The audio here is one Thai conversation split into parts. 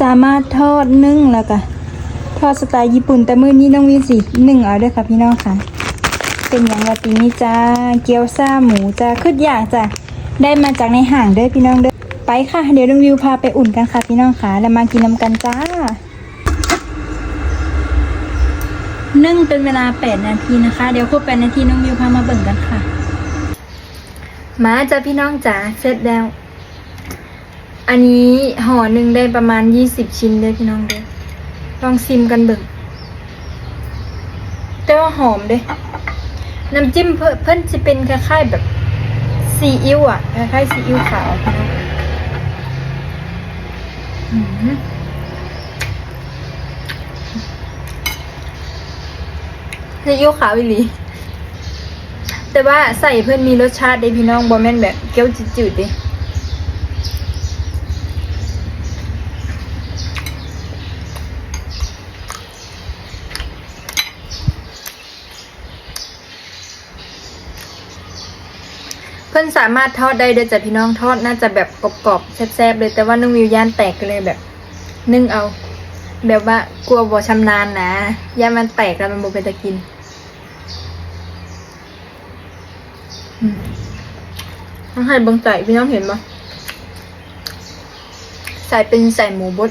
สามารถทอดนึ่งแล้วก็ทอดสไตล์ญี่ปุ่นแต่มื้อนี้น้องวิวสินึ่งเอาด้วยค่ะพี่น้องค่ะ เป็นอย่างละปีนี้จ้าเกี๊ยวซ่าหมูจ้าขึ้นอย่างจ้ะได้มาจากในห่างเด้อพี่น้องเด้อไปค่ะ เดี๋ยวน้องวิวพาไปอุ่นกันค่ะพี่น้องค่ะ แล้วมากินน้ำกันจ้านึ่งเป็นเวลา 8 นาทีนะคะ เดี๋ยวครบ8นาทีน้องวิวพามาเบิ่งกันค่ะ มาจ้าพี่น้องจ๋าเสร็จแล้ว อันนี้ห่อหนึ่งได้ประมาณ20ชิ้นเด้อพี่น้องเด้อลองซิมกันเบิ่งแต่ว่าหอมเด้น้ำจิ้มเพิ่นเพิ่นจะเป็นคล้ายๆแบบซีอิ๊วอะคล้ายๆซีอิ๊วขาวพี่น้องซีอิ๊วขาวอีหลีแต่ว่าใส่เพื่อนมีรสชาติได้พี่น้องบอแม่นแบบเกี๊ยวจืดๆดิ เพื่อนสามารถทอดได้เด้อจ้ะพี่น้องทอดน่าจะแบบกรอบๆแซ่บๆเลยแต่ว่านุ่งวิวย่านแตกก็เลยแบบนึ่งเอา แบบว่ากลัวบ่ชำนาญนะย่านมันแตกแล้วมันบ่เป็นตะกินต้องให้บังใส่พี่น้องเห็นปะใส่เป็นใส่หมูบด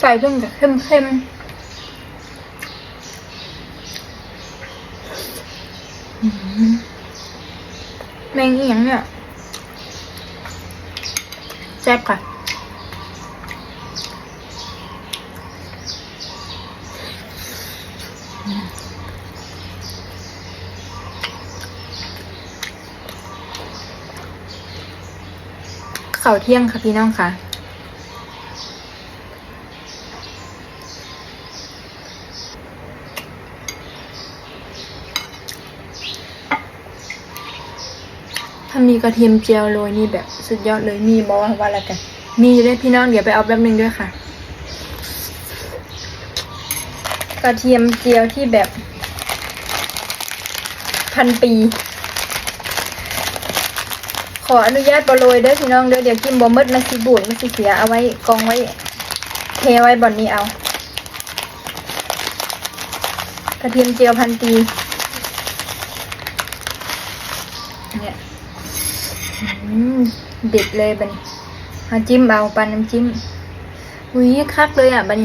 ใส่เพิ่มกับเข้มเข้มๆอืม มงอีหยังเนี่ยแซ่บค่ะเข่าวเที่ยงค่ะพี่น้องค่ะ ถ้ามีกระเทียมเจียวโรยนี่แบบสุดยอดเลยมีบอว่าอะไรกัน มีอยู่ด้วยพี่น้องเดี๋ยวไปเอาแป๊บนึงด้วยค่ะ กระเทียมเจียวที่แบบ พันปี ขออนุญาตบโรยด้อพี่น้องเด้อเดี๋ยวกินบ่หมดมันสิบูดมันสิเสียเอาไว้กองไว้ เทไว้บ่อนนี้เอา กระเทียมเจียวพันปีเนี่ย เด็ดเลยบันเอาจิ้มเอาปันน้ำจิ้มอุ้ยคักเลยอะบัน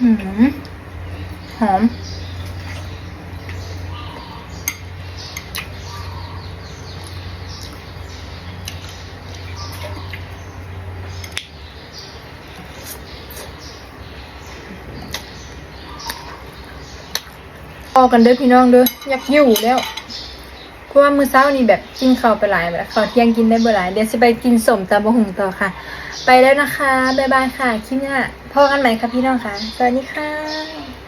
หืมหอม ออกกันเด้อพี่น้องเด้ออยากอยู่แล้ว ราะว่ามื้อเช้านี่แบบกินข้าวไปหลายแบบข้าวเที่ยงกินได้เบ่หลายเดี๋ยวจะไปกินสมตำบะหุงต่อค่ะ ไปแล้วนะคะบ๊ายบายค่ะคลิปหน้าพบกันใหม่ค่ะพี่น้องค่ะสวัสดีค่ะ